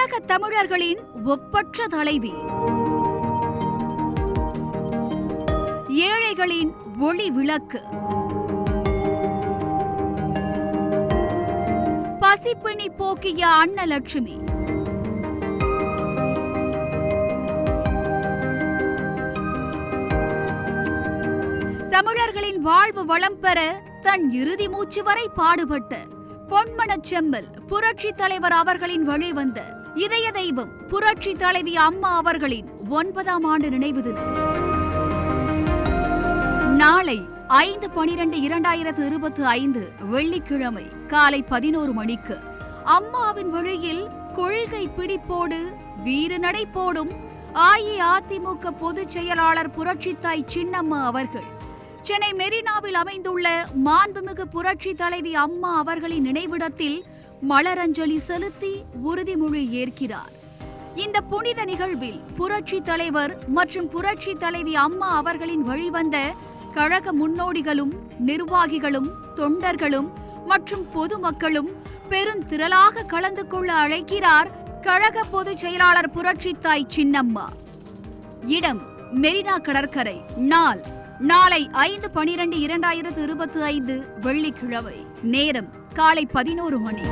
உலக தமிழர்களின் ஒப்பற்ற தலைவி. ஏழைகளின் ஒளி விளக்கு. பசிப்பிணி போக்கிய அன்னலட்சுமி. தமிழர்களின் வாழ்வு வளம் பெற தன் இறுதி மூச்சு வரை பாடுபட்ட பொன்மனச் செம்மல் புரட்சி தலைவர் அவர்களின் வழிவந்த இதய தெய்வம் புரட்சி தலைவி அம்மா அவர்களின் ஒன்பதாம் ஆண்டு நினைவு தினம். நாளை ஐந்து பனிரெண்டு இரண்டாயிரத்து இருபத்தி ஐந்து வெள்ளிக்கிழமை காலை பதினோரு மணிக்கு அம்மாவின் வழியில் கொள்கை பிடிப்போடு வீறு நடை போடும் அஇஅதிமுக பொதுச் செயலாளர் புரட்சித்தாய் சின்னம்மா அவர்கள் சென்னை மெரினாவில் அமைந்துள்ள மாண்புமிகு புரட்சி தலைவி அம்மா அவர்களின் நினைவிடத்தில் மலரஞ்சலி செலுத்தி உறுதிமொழி ஏற்கிறார். இந்த புனித நிகழ்வில் புரட்சி தலைவர் மற்றும் புரட்சி தலைவி அம்மா அவர்களின் வழிவந்த கழக முன்னோடிகளும் நிர்வாகிகளும் தொண்டர்களும் மற்றும் பொதுமக்களும் பெருந்திரளாக கலந்து கொள்ள அழைக்கிறார் கழக பொதுச் செயலாளர் புரட்சி தாய் சின்னம்மா. இடம் மெரினா கடற்கரை நாள் நாளை ஐந்து பனிரெண்டு இரண்டாயிரத்து இருபத்தி ஐந்து வெள்ளிக்கிழமை. நேரம் காலை பதினோரு மணி.